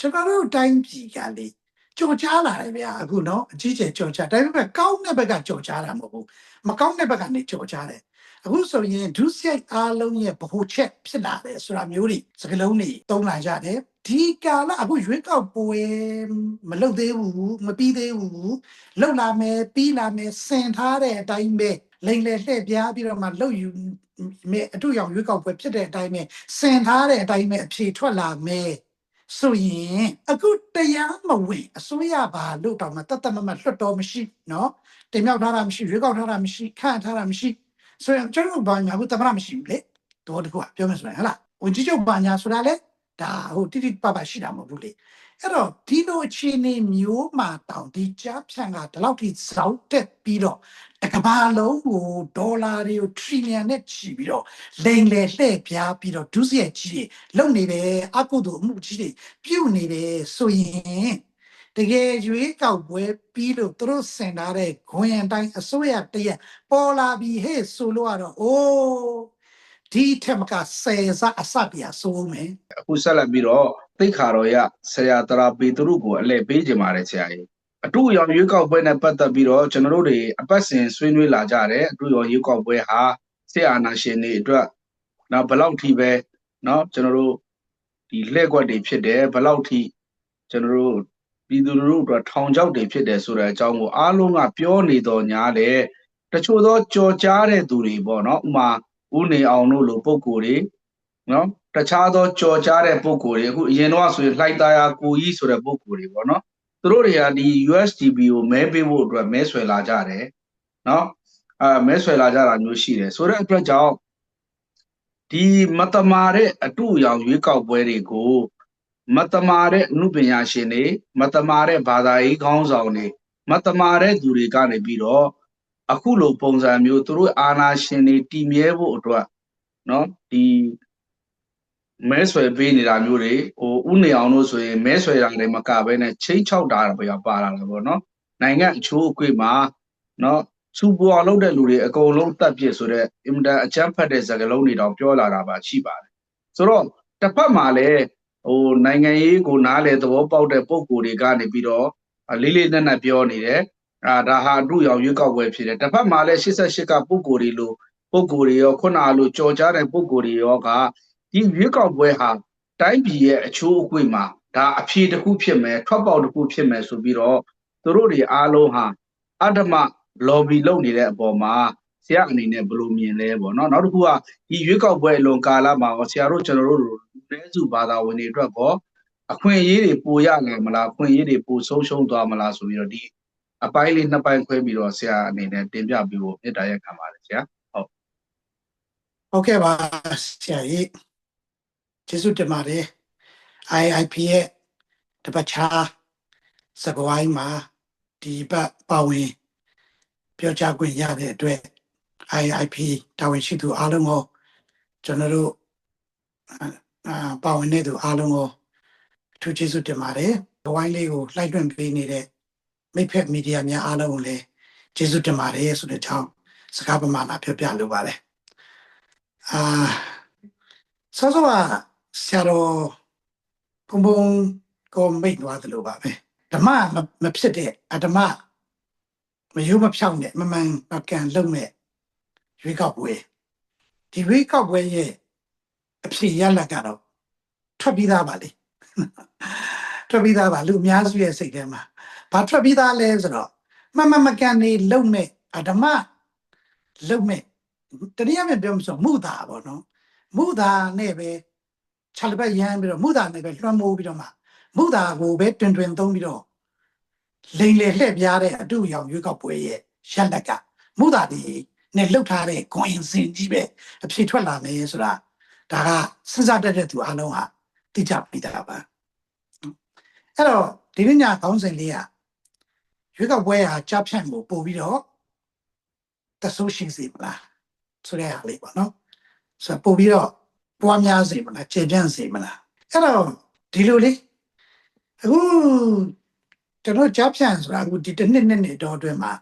ကျွန်တော်တို့တိုင်းပြည်ကလေကြော်ကြားလာတယ်ဗျာအခုနော်အကြီးကျယ်ကြော်ကြားဒါပေမဲ့ကောင်းတဲ့ဘက်ကကြော်ကြားတာမဟုတ်ဘူးမကောင်းတဲ့ဘက်ကနေကြော်ကြားတယ်အခုဆိုရင်ဒုစရိုက်အားလုံးရဲ့ဗဟိုချက်ဖြစ်လာတယ်ဆိုတာမျိုးတွေစကလုံးတွေတုံးလာကြတယ်ဒီကာလအခုရွေးကောက်ပွဲမလုပ်သေးဘူးမပြီးသေးဘူးလုပ်လာမယ်ပြီးလာမယ်စင်ထားတဲ့အတိုင်းပဲလိန်လေလှည့်ပြားပြီးတော့မှလုပ်ယူမယ်အတူရောင်ရွေးကောက်ပွဲဖြစ်တဲ့အတိုင်းပဲစင်ထားတဲ့အတိုင်းပဲအဖြေထွက်လာမယ် ဆိုရင်အခုတရားမဝင်အစိုးရဘာလို့တောင်မှတတ်တတ်မမလွတ်တော်မရှိเนาะတင်မြောက်ထားတာမရှိရွေးကောက်ထားတာမရှိခန့်ထားတာမရှိဆိုရင်ကျွန်တော်ဘာညာဘူးတမရမရှိဘူးလေတော့တကူကပြောမယ်ဆိုရင်ဟလားဝင်ကြီးချုပ်ဘာညာဆိုတာလေဒါဟိုတိတိပပရှိတာမဟုတ်ဘူးလေ အဲ့တော့ဒီလိုအခြေအနေမျိုးမှာတောင်ဒီကြားဖြန့်ကဒီလောက်ထိဇောက်တက်ပြီးတော့တကဘာလုံးကိုဒေါ်လာတွေကိုထရီလီယံနဲ့ချီပြီးတော့လိန်လေလှည့်ပြားပြီးတော့ဒုစရိုက်ကြီးတွေလုံနေတယ်အကုသို့အမှုကြီးတွေပြုတ်နေတယ်ဆိုရင်တကယ်ရွေးကောက်ပွဲပြီးလို့သူတို့စင်ထားတဲ့ဂွင်အတိုင်းအစိုးရတရက်ပေါ်လာပြီးဟဲ့ဆိုလို့ကတော့အိုး ဒီထက်မကဆယ်စားအစပြာဆိုးမယ်အခုဆက်လက်ပြီးတော့သိခါတော်ရဆရာတရာပေသူတို့ကိုအလဲပေးကြပါတယ်ဆရာကြီးအတူရောင်ရွေးကောက်ပွဲနဲ့ပတ်သက်ပြီးတော့ကျွန်တော်တို့တွေအပတ်စဉ်ဆွေးနွေးလာကြတယ်အတူရောင်ရွေးကောက်ပွဲဟာဆရာအာနာရှင်တွေအတွက်နော်ဘယ်လောက်ထိပဲနော်ကျွန်တော်တို့ဒီလှည့်ကွက်တွေဖြစ်တယ်ဘယ်လောက်ထိကျွန်တော်တို့ပြည်သူလူထုအတွက်ထောင်ချောက်တွေဖြစ်တယ်ဆိုတဲ့အကြောင်းကိုအားလုံးကပြောနေတော့ညာလေတချို့သောကြော်ကြားတဲ့သူတွေပေါ့နော်ဥမာ ဦးနေအောင်တို့လိုပုံကိုယ်တွေနော်တခြားသောကြော်ကြားတဲ့ပုံကိုယ်တွေအခုအရင်တော့ဆိုရင်လှိုက်သားရကိုကြီးဆိုတဲ့ပုံကိုယ်တွေပေါ့နော်သူတို့တွေကဒီ USDB ကိုမဲပေးဖို့အတွက်မဲဆွယ်လာကြတယ်နော်အဲမဲဆွယ်လာကြတာမျိုးရှိတယ်ဆိုတဲ့အတွက်ကြောင့်ဒီမတမာတဲ့အတူအယောင်ရွေးကောက်ပွဲတွေကိုမတမာတဲ့အမှုပညာရှင်တွေမတမာတဲ့ဘာသာရေးခေါင်းဆောင်တွေမတမာတဲ့သူတွေကနေပြီးတော့ အခုလိုပုံစံမျိုးသူတို့အာဏာရှင်တွေတည်မြဲဖို့အတွက်နော်ဒီမဲဆွယ်ပေးနေတာမျိုးတွေဟိုဥနေအောင်လို့ဆိုရင်မဲဆွယ်တာလည်းမကဘဲနဲ့ချိန်ချောက်တာပဲပါလာတာပေါ့နော်နိုင်ငံအချိုးအကွေ့မှာနော်စူပူအောင်လုပ်တဲ့လူတွေအကုန်လုံးတက်ပြစ်ဆိုတော့အင်မတန်အချမ်းဖတ်တဲ့စကားလုံးတွေတောင်ပြောလာတာပါရှိပါတယ်ဆိုတော့တစ်ဖက်မှာလည်းဟိုနိုင်ငံရေးကိုနားလေသဘောပေါက်တဲ့ပုံကိုယ်တွေကနေပြီးတော့လေးလေးနက်နက်ပြောနေတယ် အာဒါဟာအတူရောင်ရွေးကောက်ပွဲဖြစ်တယ်တစ်ဖက်မှာလည်း88ကပုံကိုယ်တွေလိုပုံကိုယ်တွေရောခုနအလိုကြော်ကြားတဲ့ပုံကိုယ်တွေရောကဒီရွေးကောက်ပွဲဟာတိုင်းပြည်ရဲ့အချိုးအကွေ့မှာဒါအဖြေတစ်ခုဖြစ်မယ်ထွက်ပေါက်တစ်ခုဖြစ်မယ်ဆိုပြီးတော့သူတို့တွေအားလုံးဟာအတ္တမ lobby လုပ်နေတဲ့အပေါ်မှာဆရာအနေနဲ့ဘယ်လိုမြင်လဲပေါ့နော်နောက်တစ်ခုကဒီရွေးကောက်ပွဲအလွန်ကာလမှာဆရာတို့ကျွန်တော်တို့လူနည်းစုဘာသာဝင်တွေအတွက်ကောအခွင့်အရေးတွေပိုရလာမလားအခွင့်အရေးတွေပိုဆုံးရှုံးသွားမလားဆိုပြီးတော့ဒီ အပိုင်းလေးနှစ်ပိုင်းခွဲပြီးတော့ဆရာအနေနဲ့တင်ပြပြီးဖို့မေတ္တာရက်ခံပါတယ်ဆရာဟုတ်ဟုတ်ကဲ့ပါဆရာကြီးကျေးဇူးတင်ပါတယ် IIP ရဲ့တပတ်ချာစကွိုင်းမှာဒီပတ်ပါဝင်ပြောကြားခွင့်ရတဲ့အတွက် IIP တာဝန်ရှိသူအားလုံးကိုကျွန်တော်တို့အာပါဝင်တဲ့သူအားလုံးကိုအထူးကျေးဇူးတင်ပါတယ်။ဘဝိုင်းလေးကိုလှိုက်တွန့်ပေးနေတဲ့ မိဖက်မီဒီယာများအားလုံးကိုလည်းကျေးဇူးတင်ပါတယ်ဆိုတဲ့အကြောင်းစကားပမာဏပြောပြလိုပါတယ်။အာဆောစောကဆရာတော်ဘုံဘုံကိုမိတ်သွားသလိုပါပဲ။ဓမ္မမဖြစ်တဲ့အဓမ္မမယိုးမဖြောင်းတဲ့မမှန်မကန်လုံးတဲ့ရွေးကောက်ပွဲဒီရွေးကောက်ပွဲရဲ့အဖြစ်ရလဒ်ကတော့ထွက်ပြီးသားပါလေထွက်ပြီးသားပါလူအများစုရဲ့စိတ်ထဲမှာ ဘာထွက်ပြီးသားလဲဆိုတော့မမမကန်နေလုံမဲ့အဓမ္မလုံမဲ့တနည်းအားဖြင့်ပြောမှဆိုမုသာပေါ့နော်မုသာနဲ့ပဲခြေလပတ်ရမ်းပြီးတော့မုသာနဲ့ပဲလွှမ်းမိုးပြီးတော့မှမုသာကိုပဲတွင်တွင်သုံးပြီးတော့လိန်လေလှည့်ပြားတဲ့အတူရောင်ရွေးကောက်ပွဲရဲ့ရလဒ်ကမုသာဒီနဲ့လှုပ်ထားတဲ့ခွင်စင်ကြီးပဲအဖြစ်ထွက်လာမယ်ဆိုတာဒါကစဉ်းစားတတ်တဲ့သူအလုံးဟာသိကြပြီးသားပါအဲ့တော့ဒီနေ့ညခေါင်းစဉ်လေးက ရွေးကောက်ပွဲဟာကြားဖြန့်ကိုပို့ပြီးတော့တဆိုးရှိစေမလားဆိုတဲ့ဟာလေးပေါ့နော်ဆိုတော့ပို့ပြီးတော့ပွားများစေမလားကျေပြန့်စေမလားအဲ့တော့ဒီလိုလေးအခုကျွန်တော်ကြားဖြန့်ဆိုတာအခုဒီတစ်နှစ်နှစ်နှစ်တော့အတွင်းမှာ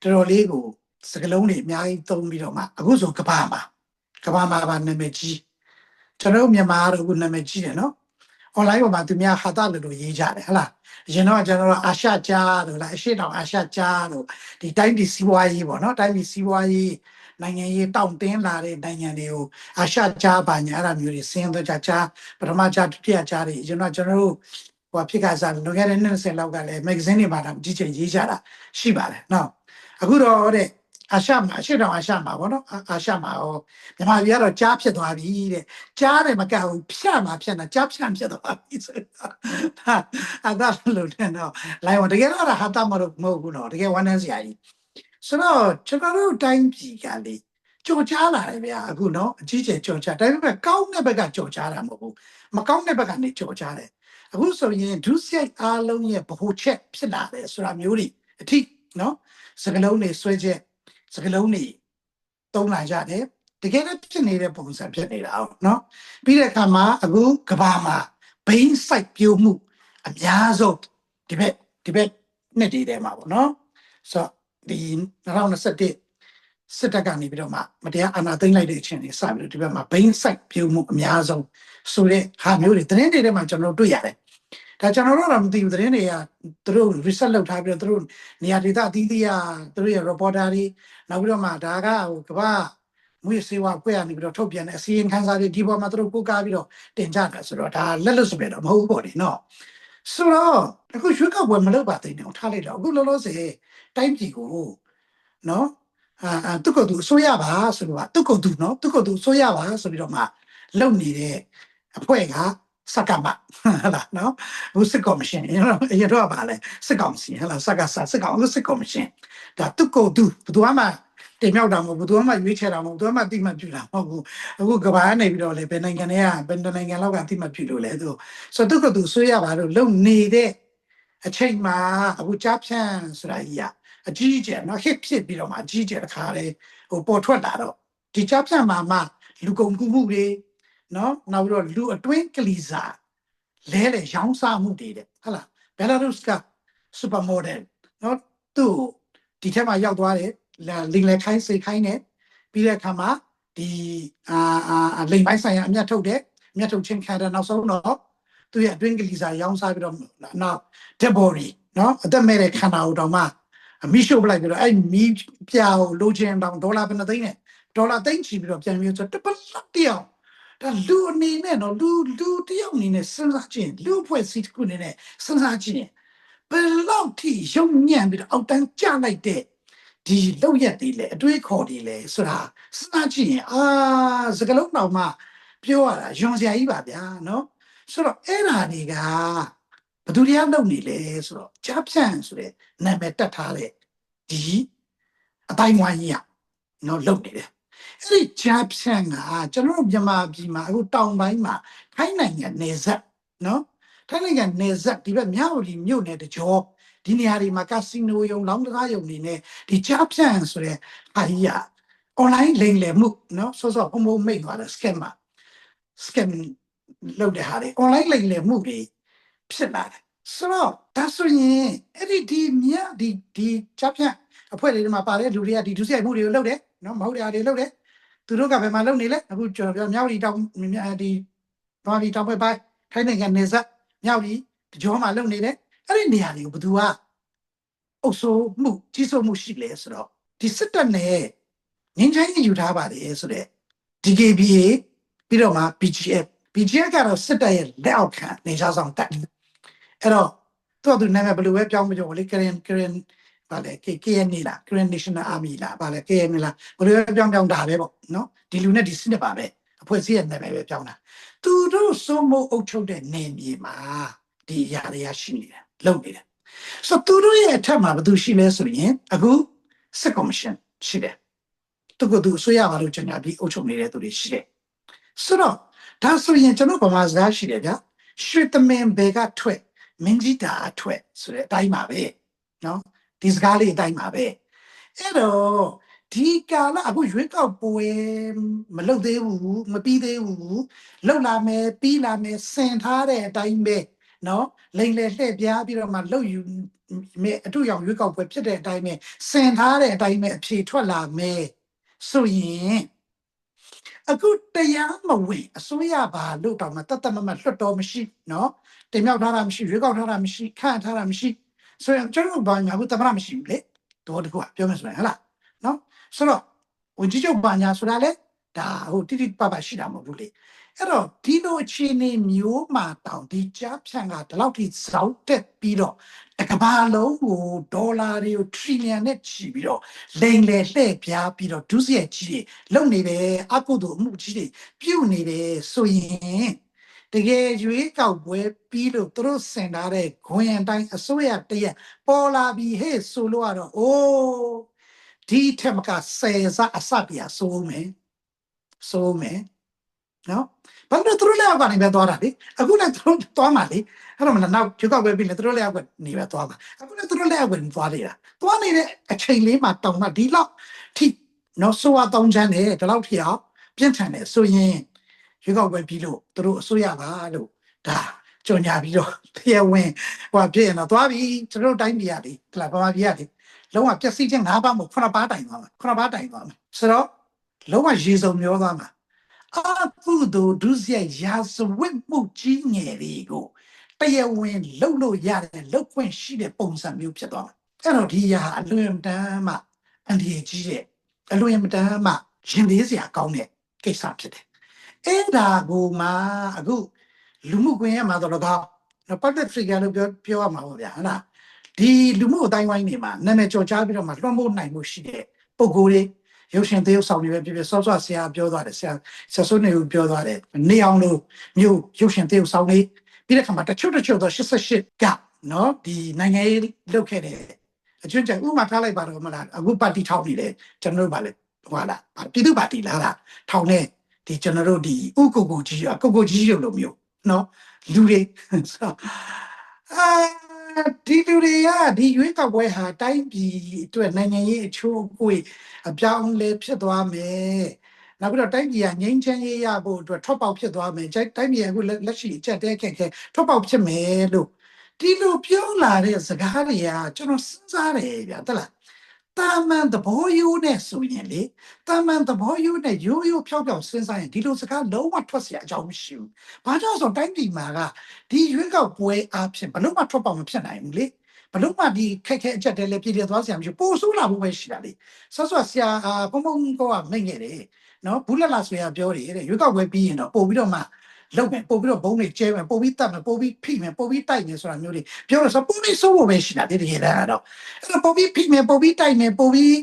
တော်တော်လေးကိုစကလုံးတွေအများကြီးသုံးပြီးတော့မှအခုဆိုကဘာမှာကဘာမှာပါနာမည်ကြီးကျွန်တော်တို့မြန်မာကတော့အခုနာမည်ကြီးတယ်နော် online ပေါ်မှာသူများဟာတာလို့လို့ရေးကြတယ်ဟလားအရင်တော့ကျွန်တော်တို့အာရှကြားလို့လားအရှိတောင်အာရှကြားလို့ဒီတိုင်းပြည်စီးပွားရေးပေါ့နော်တိုင်းပြည်စီးပွားရေးနိုင်ငံရေးတောင့်တင်းလာတဲ့နိုင်ငံတွေကိုအာရှကြားပါညာအဲ့ဒါမျိုးတွေစင်းတော့ကြားကြားပထမကြားဒုတိယကြားတွေကျွန်တော်ကျွန်တော်တို့ဟိုဖြစ်ကစားလွန်ခဲ့တဲ့20လောက်ကလည်းမဂ္ဂဇင်းတွေမှာတော့ကြီးကြီးရေးကြတာရှိပါတယ်နော်အခုတော့တဲ့ အာရှမှာအရှေ့တောင်အာရှမှာပေါ့နော်အာအာရှမှာဟောမြန်မာပြည်ကတော့ကြားဖြစ်သွားပြီတဲ့ကြားတယ်မကဘူးဖြတ်မှာဖြတ်တာကြားဖြတ်ဖြစ်သွားပြီဆိုတော့ဟာအဒါလို့တဲ့တော့လိုင်းဝတကယ်တော့ဟာတာမလို့မဟုတ်ဘူးနော်တကယ်ဝမ်းနည်းစရာကြီးဆိုတော့ကျွန်တော်တို့တိုင်းပြည်ကလေကြော်ကြားလာတယ်ဗျာအခုနော်အကြီးကျယ်ကြော်ကြားဒါပေမဲ့ကောင်းတဲ့ဘက်ကကြော်ကြားတာမဟုတ်ဘူးမကောင်းတဲ့ဘက်ကနေကြော်ကြားတယ်အခုဆိုရင်ဒုစရိုက်အားလုံးရဲ့ဗဟိုချက်ဖြစ်လာတယ်ဆိုတာမျိုးတွေအထိနော်စကလုံးတွေဆွဲချက် စကလုံးတွေတုံးလာကြတယ်တကယ်လည်းဖြစ်နေတဲ့ပုံစံဖြစ်နေတာ哦เนาะပြီးတဲ့အခါမှာအခုကဘာမှာဘိန်းစိုက်ပြိုးမှုအများဆုံးဒီဘက်ဒီဘက်နှစ်ဒီထဲမှာပေါ့เนาะဆိုတော့ဒီ2021စစ်တပ်ကနေပြီးတော့မှမတရားအာဏာသိမ်းလိုက်တဲ့အချိန်တွေစပြီးတော့ဒီဘက်မှာဘိန်းစိုက်ပြိုးမှုအများဆုံးဆိုတဲ့ဟာမျိုးတွေသတင်းတွေထဲမှာကျွန်တော်တို့တွေ့ရတယ် ဒါကျွန်တော်တို့တော့မသိဘူးသတင်းတွေကသူတို့ research လုပ်ထားပြီးတော့သူတို့နေရာဒေသအသီးသီးကသူတို့ရဲ့ reporter တွေနောက်ပြီးတော့မှဒါကဟိုကမ္ဘာမွေးစေဝါဖွဲ့ရနေပြီးတော့ထုတ်ပြန်တဲ့အစီရင်ခံစာတွေဒီပေါ်မှာသူတို့ကိုးကားပြီးတော့တင်ကြတာဆိုတော့ဒါလက်လွတ်စပယ်တော့မဟုတ်ဘူးပေါ့ဒီနော်ဆိုတော့အခုရွှေကောက်ပွဲမလုပ်ပါသေးနဲ့ထားလိုက်တော့အခုလောလောဆယ်တိုင်းပြည်ကိုနော်အာသူကသူအစိုးရပါဆိုတော့သူကသူနော်သူကသူအစိုးရပါဆိုပြီးတော့မှလုပ်နေတဲ့အဖွဲ့က စကမဟလာနော်ဘူးစစ်ကော်မရှင်ရတော့ရတော့ပါလေစစ်ကောင်စီဟလာစကစစစ်ကောင်စစ်ကော်မရှင်ဒါသူကသူဘယ်သူမှတင်မြောက်တာမဟုတ်ဘူးဘယ်သူမှရွေးချယ်တာမဟုတ်ဘူးဘယ်သူမှတိမှတ်ပြတာမဟုတ်ဘူးအခုကဘာနေပြီးတော့လေဘယ်နိုင်ငံတွေကဘယ်နိုင်ငံလောက်ကတိမှတ်ပြလို့လဲသူဆိုတော့သူကသူဆွေးရပါလို့လုံနေတဲ့အချိန်မှာအခုကြားဖြန့်ဆိုတာကြီးကအကြီးအကျယ်နော် hit ဖြစ်ပြီးတော့မှအကြီးအကျယ်တစ်ခါလေဟိုပေါ်ထွက်လာတော့ဒီကြားဖြန့်မှာမှလူကုန်ကူးမှုတွေ နော်နောက်ပြီးတော့လူအတွင်းကလီစာလဲလေရောင်းစားမှုတွေတဲ့ဟုတ်လားဘယ်လာရုစ်ကစူပါမော်ဒယ်နော်သူ့ဒီထက်မှရောက်သွားတယ်လင်လေခိုင်းစေခိုင်းတယ်ပြီးတဲ့အခါမှာဒီအာအာလိမ်ပိုင်းဆိုင်ရာအမျက်ထုတ်တယ်အမျက်ထုတ်ချင်းခံတဲ့နောက်ဆုံးတော့သူရဲ့အတွင်းကလီစာရောင်းစားပြီးတော့နောက် dead body နော်အသက်မဲ့တဲ့ခန္ဓာကိုတောင်မှအမိရှုပ်ပလိုက်ပြီးတော့အဲ့မီးပြာကိုလိုချင်တောင်ဒေါ်လာဘယ်နှသိန်းနဲ့ဒေါ်လာသိန်းချီပြီးတော့ပြန်ပြီးဆိုတပတ်လောက်တယောက် ဒါလူအနေနဲ့နော်လူလူတယောက်အနေနဲ့စဉ်းစားကြည့်လူဖွဲ့စည်းတစ်ခုအနေနဲ့စဉ်းစားကြည့်ဘယ်လောက်ထိရုံညံ့ပြီးတော့အောက်တန်းကျလိုက်တဲ့ဒီလောက်ရက်တွေလေအတွေးခေါ်တွေလေဆိုတာစဉ်းစားကြည့်ရင်အာစကလုံးတော်မှပြောရတာယွန်စရာကြီးပါဗျာနော်ဆိုတော့အဲ့ဓာတွေကဘယ်သူတရားလုပ်နေလဲဆိုတော့ကြားဖြန့်ဆိုတဲ့နာမည်တက်ထားတဲ့ဒီအတိုင်းဝိုင်းကြီးอ่ะနော်လုပ်နေတယ် အဲ့ဒီကြားဖြန့်ကကျွန်တော်တို့မြန်မာပြည်မှာအခုတောင်ပိုင်းမှာထိုင်းနိုင်ငံနေဆက်နော်ထိုင်းနိုင်ငံနေဆက်ဒီဘက်မြောက်ရီမြို့နယ်တကြောဒီနေရာတွေမှာကစီနိုယုံလောင်းတကားယုံနေနဲ့ဒီကြားဖြန့်ဆိုတဲ့အာကြီးอ่ะ online လိမ်လည်မှုနော်ဆောဆောဖုံဖုံမိတ်သွားတယ် scam မှာ scam လုပ်တဲ့ဟာတွေ online လိမ်လည်မှုတွေဖြစ်လာတယ်ဆိုတော့ဒါဆိုရင်အဲ့ဒီဒီမြတ်ဒီဒီကြားဖြန့်အဖွဲ့တွေမှာပါတဲ့လူတွေကဒီဒုစရိုက်မှုတွေကိုလုပ်တယ်နော်မဟုတ်တဲ့ဟာတွေလုပ်တယ် သူတို့ကဘယ်မှာလုပ်နေလဲအခုကျွန်တော်ပြောမြောက်ဒီတောင်ဒီဘာဒီတောင်ဘက်ပိုင်းထိုင်းနိုင်ငံနေဆက်မြောက်ဒီတကြောမှာလုပ်နေတယ်အဲ့ဒီနေရာတွေကိုဘယ်သူကအုပ်စိုးမှုကြီးစိုးမှုရှိလဲဆိုတော့ဒီစစ်တပ်နဲ့ငင်းချိုင်းယူထားပါတယ်ဆိုတော့ DKBA ပြီးတော့မှ BGF BGF ကတော့စစ်တပ်ရဲ့လက်အောက်ခံနေကြဆောင်တက်အဲ့တော့သူကသူနာမည်ဘယ်လိုပဲပြောင်းမပြောလေ Korean Korean ဗာလေ KN လား Korean National Army လားဗာလေ KN လားဘယ်လိုပဲပြောင်းပြောင်းတာပဲပေါ့နော်ဒီလူနဲ့ဒီစစ်နဲ့ပါပဲအဖွဲ့အစည်းရဲ့နာမည်ပဲပြောင်းတာသူတို့စိုးမိုးအုပ်ချုပ်တဲ့နေမြေမှာဒီຢာတွေကရှိနေတယ်လုပ်နေတယ်ဆိုတော့သူတို့ရဲ့အထက်မှာဘယ်သူရှိလဲဆိုရင်အခုစစ်ကော်မရှင်ရှိတယ်သူကသူအစိုးရဘာလို့ကျညာပြီးအုပ်ချုပ်နေတဲ့သူတွေရှိတယ်ဆိုတော့ဒါဆိုရင်ကျွန်တော်ဗမာစကားရှိတယ်ဗျရွှေသမင်ဘေကထွက်မင်းကြီးတာထွက်ဆိုတဲ့အတိုင်းပါပဲနော် ဒီစကားလေးအတိုင်းပါပဲအဲ့တော့ဒီကာလအခုရွေးကောက်ပွဲမလုပ်သေးဘူးမပြီးသေးဘူးလောက်လာမယ်ပြီးလာမယ်စင်ထားတဲ့အတိုင်းပဲနော်လိန်လေလှည့်ပြားပြီးတော့မှလှုပ်ယူမယ်အတူရောင်ရွေးကောက်ပွဲဖြစ်တဲ့အတိုင်းပဲစင်ထားတဲ့အတိုင်းပဲအဖြေထွက်လာမယ်ဆိုရင်အခုတရားမဝင်အစိုးရဘာလို့တောင်မှတတ်တတ်မမလွတ်တော်မရှိနော်တင်မြောက်ထားတာမရှိရွေးကောက်ထားတာမရှိခန့်ထားတာမရှိ ဆိုရင်ကျွန်တော်ဘာညာဘူးတမရမရှိဘူးလေတော့တကူကပြောမယ်ဆိုရင်ဟဟလားနော်ဆိုတော့ဝင်ကြီးချုပ်ဘာညာဆိုတာလေဒါဟိုတိတိပပရှိတာမဟုတ်ဘူးလေအဲ့တော့ဒီလိုအခြေအနေမျိုးမှာတောင်ဒီကြားဖြန့်ကဒီလောက်ထိဇောက်တက်ပြီးတော့တကဘာလုံးကိုဒေါ်လာတွေကိုထရီလီယံနဲ့ချီပြီးတော့လိန်လေလှည့်ပြားပြီးတော့ဒုစရိုက်ကြီးတွေလုံနေတယ်အကုသိုလ်အမှုကြီးတွေပြုတ်နေတယ်ဆိုရင် တကယ်ရွေးကောက်ပွဲပြီးလို့သူတို့စင်ထားတဲ့ခွင်အတိုင်းအစိုးရတရက်ပေါ်လာပြီးဟဲ့ဆိုလို့ကတော့အိုးဒီထက်မကဆယ်စားအစပြာစိုးမယ်စိုးမယ်နော်ဘာလို့သူတို့လည်းအောက်ကနေပဲသွားတာလေအခုလည်းသူတို့သွားမှာလေအဲ့တော့မလားနောက်ကျွတ်ကောက်ပဲပြီးလေသူတို့လည်းအောက်ကနေပဲသွားမှာအခုလည်းသူတို့လည်းအောက်ကနေသွားနေတာသွားနေတဲ့အချိန်လေးမှာတောင်မှဒီလောက်ထိနော်ဆိုဝါတောင်းချမ်းတယ်ဒီလောက်ထိအောင်ပြင်းထန်တယ်ဆိုရင် ကျွတ်ကောက်ပဲပြီးလို့သူတို့အစိုးရပါလို့ဒါကြော်ညာပြီးတော့တရားဝင်ဟိုဖြစ်ရင်တော့သွားပြီကျွန်တော်တို့တိုင်းပြည်ရလေဟလာဗမာပြည်ရလေလုံးဝပျက်စီးခြင်း၅ပါးမဟုတ်ခုနှစ်ပါးတိုင်သွားမှာခုနှစ်ပါးတိုင်သွားမှာဆိုတော့လုံးဝရေစုံမျောသွားမှာအကုသိုလ်ဒုစရိုက်ရာဇဝတ်မှုကြီးငယ်တွေကိုတရားဝင်လှုပ်လို့ရတဲ့လှုပ်ခွင့်ရှိတဲ့ပုံစံမျိုးဖြစ်သွားမှာအဲ့တော့ဒီဟာအလွန်တမ်းမှအန္တရာယ်ကြီးတဲ့အလွန်တမ်းမှရင်လေးစရာကောင်းတဲ့ကိစ္စဖြစ်တယ် အဲ့ဒါကိုမှအခုလူမှုကွန်ရက်မှာတော့လည်းကောင်းနော် public figure လို့ပြောပြောရမှာပေါ့ဗျာဟုတ်လားဒီလူမှုအတိုင်းဝိုင်းတွေမှာနာမည်ကျော်ကြားပြီးတော့မှလွှမ်းမိုးနိုင်မှုရှိတဲ့ပုံကိုယ်တွေရုပ်ရှင်သရုပ်ဆောင်တွေပဲဖြစ်ဖြစ်စောစောဆရာပြောသွားတယ်ဆရာဆရာစိုးနေဦးပြောသွားတယ်နေအောင်လို့မြို့ရုပ်ရှင်သရုပ်ဆောင်တွေပြီးတဲ့ခါမှာတချို့တချို့တော့88ကနော်ဒီနိုင်ငံရေးလုပ်ခဲ့တယ်အကျွန်းကျဥမာထားလိုက်ပါတော့မလားအခုပါတီထောင်နေတယ်ကျွန်တော်တို့ဗာလေဟွာလားပြည်သူ့ပါတီလားလားထောင်နေ ဒီကျွန်တော်တို့ဒီဥကိုကိုကြီးအကိုကိုကြီးရုပ်လိုမျိုးနော်လူတွေအာဒီလူတွေကဒီရွေးကောက်ပွဲဟာတိုင်းပြည်အတွက်နိုင်ငံရေးအချိုးအကွေ့အပြောင်းလဲဖြစ်သွားမယ်နောက်ပြီးတော့တိုင်းပြည်ကငြိမ်းချမ်းရေးရဖို့အတွက်ထွက်ပေါက်ဖြစ်သွားမယ်တိုင်းတိုင်းပြည်ကအခုလက်ရှိအချက်တဲခက်ခဲထွက်ပေါက်ဖြစ်မယ်လို့ဒီလိုပြောလာတဲ့စကားတွေကကျွန်တော်စဉ်းစားတယ်ဗျာတလား တာမန်သဘောယူနဲ့ဆိုရင်လေတာမန်သဘောယူနဲ့ရိုးရိုးဖြောက်ဖြောက်စဉ်းစားရင်ဒီလိုစကားလုံးဝထွက်เสียအကြောင်းမရှိဘူး။ဘာကြောင့်ဆိုတိုင်းပြည်မှာကဒီရွေးကောက်ပွဲအဖြစ်ဘလို့မှထွက်ပေါက်မဖြစ်နိုင်ဘူးလေ။ဘလို့မှဒီခက်ခဲအချက်တဲလည်းပြည်ပြသွားစရာမရှိဘူး။ပို့ဆိုးလာဖို့ပဲရှိတာလေ။ဆော့ဆော့ဆရာဘုံဘုံကောကမိတ်ခဲ့တယ်။နော်ဘူးလက်လာဆိုရပြောတယ်တဲ့ရွေးကောက်ပွဲပြီးရင်တော့ပို့ပြီးတော့မှ လုပ်မယ်ပို့ပြီးတော့ဘုံတွေကျဲမယ်ပို့ပြီးတတ်မယ်ပို့ပြီးဖိမယ်ပို့ပြီးတိုက်မယ်ဆိုတာမျိုးတွေပြောလို့ဆိုပို့ပြီးစိုးဖို့ပဲရှိတာတကယ်တမ်းကတော့အဲ့တော့ပို့ပြီးဖိမယ်ပို့ပြီးတိုက်မယ်ပို့ပြီး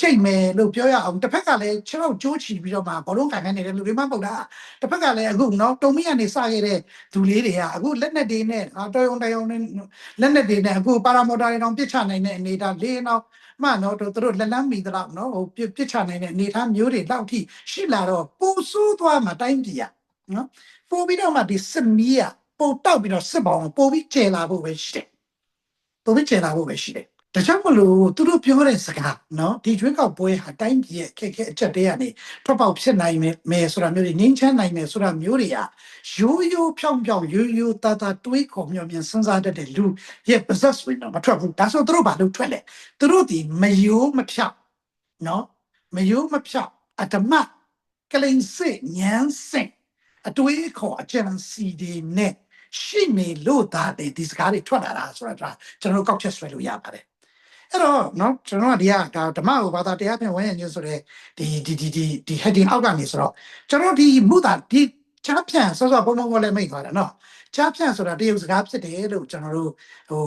ကြိတ်မယ်လို့ပြောရအောင်တစ်ဖက်ကလည်းခြေထောက်ကြိုးချီပြီးတော့မှဘောလုံးကန်နေတဲ့လူတွေမှမဟုတ်တာတစ်ဖက်ကလည်းအခုနော်တုံမီကနေစခဲ့တဲ့သူလေးတွေကအခုလက်နက်တွေနဲ့တော်ရုံတရုံနဲ့လက်နက်တွေနဲ့အခုပါရာမော်တာတွေတောင်ပြစ်ချနိုင်တဲ့အနေအထားလေးတော့မှနော်တို့တို့လက်လန်းမီတလောက်နော်ဟိုပြစ်ချနိုင်တဲ့အနေအထားမျိုးတွေလောက်ထိရှိလာတော့ပိုဆိုးသွားမှတိုင်းပြည်อ่ะ နော်ပို့ပြီးတော့မှဒီစစ်မီးကပို့တောက်ပြီးတော့စစ်ပေါင်းပို့ပြီးကျယ်လာဖို့ပဲရှိတယ်ပို့ပြီးကျယ်လာဖို့ပဲရှိတယ်ဒါကြောင့်မလို့သူတို့ပြောတဲ့စကားနော်ဒီကျွေးကောက်ပွဲဟာတိုင်းပြည်ရဲ့ခက်ခဲအချက်တွေကနေထွက်ပေါက်ဖြစ်နိုင်မယ်ဆိုတာမျိုးတွေငင်းချမ်းနိုင်မယ်ဆိုတာမျိုးတွေကရိုးရိုးဖြောင်းဖြောင်းရိုးရိုးသားသားတွေးခေါ်မျှော်မြင်စဉ်းစားတတ်တဲ့လူရဲ့ပါဇက်ဆိုတော့မထွက်ဘူးဒါဆိုသူတို့ဘာလို့ထွက်လဲသူတို့ဒီမယိုးမဖြောက်နော်မယိုးမဖြောက်အတမကလိန်စစ်ညမ်းစင် အတွေးခေါ်အကြံစီတွေနဲ့ရှိနေလို့ဒါတဲ့ဒီစကားတွေထွက်လာတာဆိုတာကျွန်တော်တို့ကောက်ချက်ဆွဲလို့ရပါတယ်အဲ့တော့เนาะကျွန်တော်ကဒီကဒါဓမ္မဥပါဒတရားဖြင့်ဝန်းရညွှန်းဆိုတဲ့ဒီဒီဒီဒီဒီ heading အောက်ကနေဆိုတော့ကျွန်တော်ဒီမူတာဒီချားဖြန့်စောစောပုံပုံကလည်းမိတ်သွားတယ်เนาะချားဖြန့်ဆိုတာတရုတ်စကားဖြစ်တယ်လို့ကျွန်တော်တို့ဟို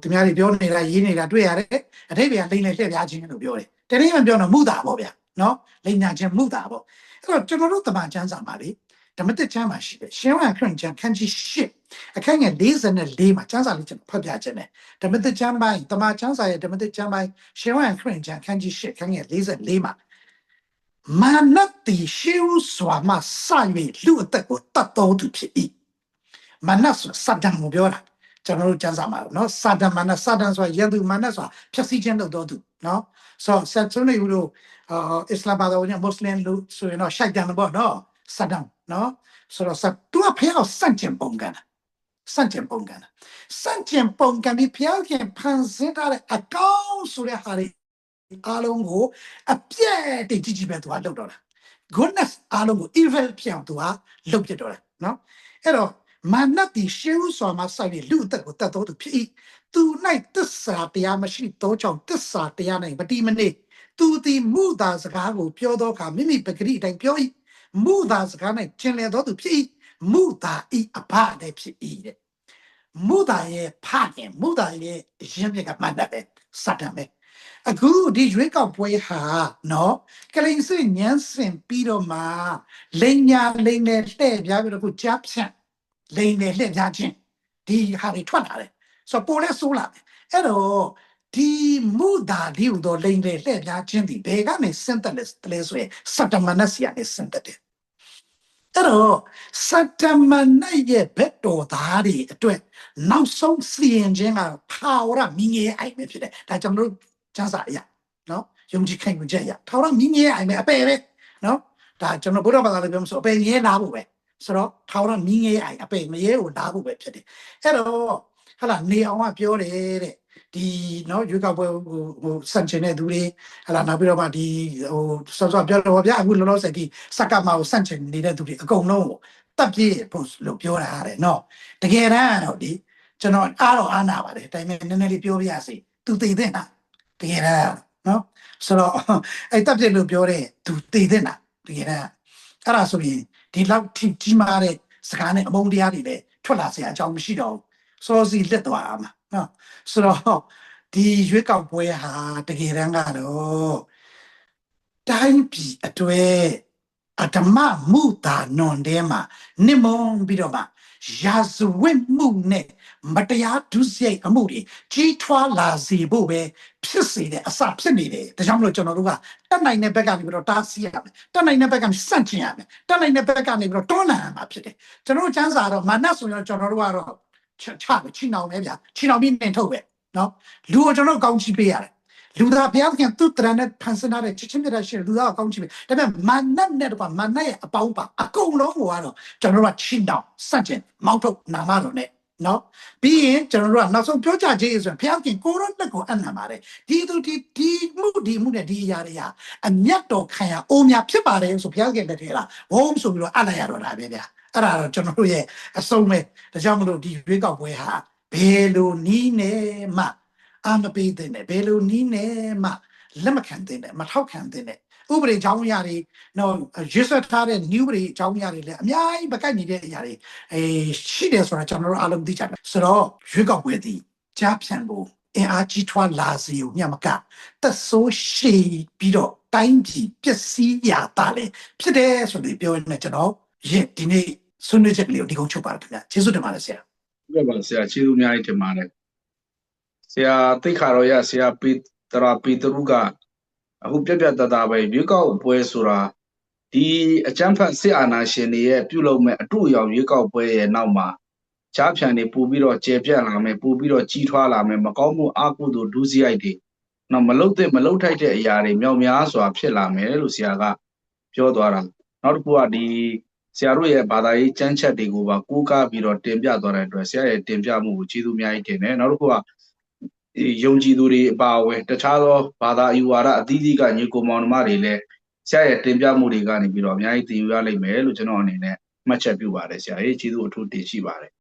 သူများတွေပြောနေတာရေးနေတာတွေ့ရတယ်အထိပ္ပယ်ကလိမ့်လေလှည့်ပြားခြင်းလို့ပြောတယ်တတိယမပြောတော့မူတာပေါ့ဗျာเนาะလိမ့်ညာခြင်းမူတာပေါ့အဲ့တော့ကျွန်တော်တို့တမန်ကျမ်းစာမှာလေ ဓမ္မတက်ကျမ်းမှာရှိတယ်ရှင်းဝါခရစ်ကျမ်းခန်းကြီး၈အခန်းငယ်44မှာကျမ်းစာလေးကျွန်တော်ဖတ်ပြခြင်းတယ်ဓမ္မတက်ကျမ်းပိုင်းတမန်ကျမ်းစာရဲ့ဓမ္မတက်ကျမ်းပိုင်းရှင်းဝါခရစ်ကျမ်းခန်းကြီး၈အခန်းငယ်44မှာမာနတိရှေးစွာမှစ၍လူအသက်ကိုတတ်တော်သူဖြစ်၏မာနဆိုစတန်ကိုပြောတာကျွန်တော်တို့ကျမ်းစာမှာနော်စာတန်မာနစာတန်ဆိုတာယန္တုမာနဆိုတာဖြည့်ဆည်းခြင်းလုပ်တော်သူနော်ဆိုတော့ဆက်စုံနေဦးလို့အာအစ္စလာမ်ဘာသာဝင်မွတ်စလင်လူဆိုရင်တော့ရှိုက်တန်ပေါ့နော်စတန် နော်ဆိုတော့စတူအဖေအောင်စန့်ကျင်ပုံကန်စန့်ကျင်ပုံကန်စန့်ကျင်ပုံကန်ပြီးဖျောက်ခင်ဖန်ဆင်းထားတဲ့အကောင်းဆိုတဲ့ဟာတွေအားလုံးကိုအပြည့်တည်ကြည့်ကြည့်ပဲသူကလုပ်တော့တာ goodness အားလုံးကို evil ဖြစ်အောင်သူကလုပ်ပြတော့တယ်နော်အဲ့တော့မာနတိရှေးဥစွာမှာစိုက်ပြီးလူအသက်ကိုတတ်တော်သူဖြစ်၏သူ၌သစ္စာတရားမရှိတော့ကြောင့်သစ္စာတရား၌မတိမနေသူသည်မူတာစကားကိုပြောတော့အခါမိမိပဂရိအတိုင်းပြော၏ မူတာစကား၌ကျင်လည်တော်သူဖြစ်၏မူတာဤအဘလည်းဖြစ်၏တဲ့မူတာရဲ့ဖခင်မူတာရဲ့ရင်းမြစ်ကမှန်တယ်ပဲစတန်ပဲအခုဒီရွေးကောက်ပွဲဟာနော်ကလိန်စညန်းစင်ပြီးတော့မှလိန်ညာလိန်နဲ့လှည့်ပြားပြီးတော့ခုကြားဖြန့်လိန်နဲ့လှည့်ပြားခြင်းဒီဟာတွေထွက်လာတယ်ဆိုတော့ပိုလဲဆိုးလာတယ်အဲ့တော့ဒီမူတာဒီဟူသောလိန်နဲ့လှည့်ပြားခြင်းဒီဘယ်ကနေစင်တက်လဲလဲဆိုရင်စတမနစီကနေစင်တက်တယ် အဲ့တော့စတမနရဲ့ဘက်တော်သားတွေအတွက်နောက်ဆုံးစီရင်ခြင်းကပါဝရမင်းရဲ့အိုက်ပဲဖြစ်တယ်ဒါကျွန်တော်တို့ကျမ်းစာအရနော်ယုံကြည်ခံယူချက်အရထာဝရမင်းရဲ့အိုက်ပဲအပေပဲနော်ဒါကျွန်တော်ဘုရားဘာသာလေးပြောမဆိုအပေရဲလာဖို့ပဲဆိုတော့ထာဝရမင်းရဲ့အိုက်အပေမရဲကိုလာဖို့ပဲဖြစ်တယ်အဲ့တော့ဟာလာနေအောင်ကပြောတယ်တဲ့ ဒီနော်ရွေးကောက်ပွဲဟိုဟိုစန့်ချင်တဲ့သူတွေဟာလာနောက်ပြီးတော့မှဒီဟိုစောစောပြောတော့ဗျာအခုလောလောဆယ်ဒီစက္ကမကိုစန့်ချင်နေတဲ့သူတွေအကုန်လုံးကိုတပ်ပြည့်ဖို့လို့ပြောတာတဲ့နော်တကယ်တမ်းတော့ဒီကျွန်တော်အားတော့အားနာပါတယ်ဒါပေမဲ့နည်းနည်းလေးပြောပြရစီသူသိတဲ့နာတကယ်တမ်းနော်ဆိုတော့အဲ့တပ်ပြည့်လို့ပြောတဲ့သူသိတဲ့နာတကယ်တမ်းအဲ့ဒါဆိုရင်ဒီလောက်ထိကြီးမားတဲ့စကားနဲ့အမုန်းတရားတွေလည်းထွက်လာစရာအကြောင်းမရှိတော့ဘူးစောစီလက်သွားမှာ နော်ဆိုတော့ဒီရွေးကောက်ပွဲဟာတကယ်တမ်းကတော့တိုင်းပြည်အတွေ့အဓမ္မမှုတာနွန်တဲမှာနိမုံပြီးတော့မှရာဇဝတ်မှုနဲ့မတရားဒုစရိုက်အမှုတွေကြီးထွားလာစေဖို့ပဲဖြစ်စေတဲ့အစဖြစ်နေတယ်ဒါကြောင့်မလို့ကျွန်တော်တို့ကတက်နိုင်တဲ့ဘက်ကနေပြီးတော့တားဆီးရမယ်တက်နိုင်တဲ့ဘက်ကနေစန့်ကျင်ရမယ်တက်နိုင်တဲ့ဘက်ကနေပြီးတော့တွန်းလှန်ရမှာဖြစ်တယ်ကျွန်တော်တို့ချမ်းစာတော့မာနဆိုရင်တော့ကျွန်တော်တို့ကတော့ ချချပဲချိနောင်ပဲဗျာချိနောင်ပြီးနေထုတ်ပဲနော်လူကိုကျွန်တော်တို့ကောင်းချီးပေးရတယ်လူသားဘုရားသခင်သူ့တရနဲ့ဖန်ဆင်းထားတဲ့ချစ်ချင်းမြတ်တဲ့ရှင်လူသားကိုကောင်းချီးပေးဒါပေမဲ့မာနနဲ့တော့မာနရဲ့အပေါင်းပါအကုန်လုံးကိုကတော့ကျွန်တော်တို့ကချိနောင်စန့်ကျင်မောက်ထုတ်နာမတော်နဲ့နော်ပြီးရင်ကျွန်တော်တို့ကနောက်ဆုံးပြောကြခြင်းဆိုရင်ဘုရားခင်ကိုရောလက်ကိုအံ့နံပါတယ်ဒီသူဒီဒီမှုဒီမှုနဲ့ဒီအရာတွေဟာအမျက်တော်ခံရအိုးများဖြစ်ပါတယ်ဆိုဘုရားခင်လက်ထဲလားဘုံဆိုပြီးတော့အံ့လိုက်ရတော့တာပဲဗျာ အဲ့ဒါတော့ကျွန်တော်တို့ရဲ့အဆုံးပဲဒါကြောင့်မလို့ဒီရွေးကောက်ပွဲဟာဘယ်လိုနီးနေမှအာမပေးတဲ့နဲ့ဘယ်လိုနီးနေမှလက်မခံတဲ့နဲ့မထောက်ခံတဲ့နဲ့ဥပဒေကြောင်းအရာတွေနော်ရွေးဆွဲထားတဲ့ new တွေအကြောင်းအရာတွေလည်းအများကြီးပကိုက်နေတဲ့အရာတွေအဲရှိတယ်ဆိုတာကျွန်တော်တို့အားလုံးသိကြတယ်ဆိုတော့ရွေးကောက်ပွဲသည်ကြားဖြန့်ကိုအင်အားကြီးထွားလာစေုံမျှမကသက်ဆိုးရှည်ပြီးတော့တိုင်းပြည်ပျက်စီးရာတာလေဖြစ်တယ်ဆိုပြီးပြောနေကျွန်တော်ရဲ့ဒီနေ့ ဆွေးနွေးချက်ကလေးကိုဒီကုန်းချုပ်ပါတယ်ခင်ဗျာကျေးဇူးတင်ပါတယ်ဆရာပြပါဆရာကျေးဇူးအများကြီးတင်ပါတယ်ဆရာသိခါတော်ရဆရာပီတရာပီတရုကအခုပြက်ပြက်တသားပဲရွေးကောက်ပွဲဆိုတာဒီအကြမ်းဖက်စစ်အာဏာရှင်တွေရဲ့ပြုလုပ်မဲ့အတူအယောင်ရွေးကောက်ပွဲရဲ့နောက်မှာကြားဖြန်တွေပို့ပြီးတော့ကျေပြန့်လာမယ်ပို့ပြီးတော့ကြီးထွားလာမယ်မကောင်းမှုအကုသိုလ်ဒုစရိုက်တွေနော်မလုတ်တဲ့မလုတ်ထိုက်တဲ့အရာတွေမြောက်များစွာဖြစ်လာမယ်လို့ဆရာကပြောသွားတာနောက်တစ်ခုကဒီ ဆရာတို့ရဲ့ဘာသာရေးကျမ်းချက်တွေကိုပါကိုးကားပြီးတော့တင်ပြသွားတဲ့အတွက်ဆရာရဲ့တင်ပြမှုကိုကျေးဇူးအများကြီးတင်တယ်နောက်တစ်ခုကယုံကြည်သူတွေအပါအဝင်တခြားသောဘာသာအယူဝါဒအသီးသီးကညီကိုမောင်နှမတွေလည်းဆရာရဲ့တင်ပြမှုတွေကနေပြီးတော့အများကြီးသိယူရလိမ့်မယ်လို့ကျွန်တော်အနေနဲ့မှတ်ချက်ပြုပါတယ်ဆရာကြီးကျေးဇူးအထူးတင်ရှိပါတယ်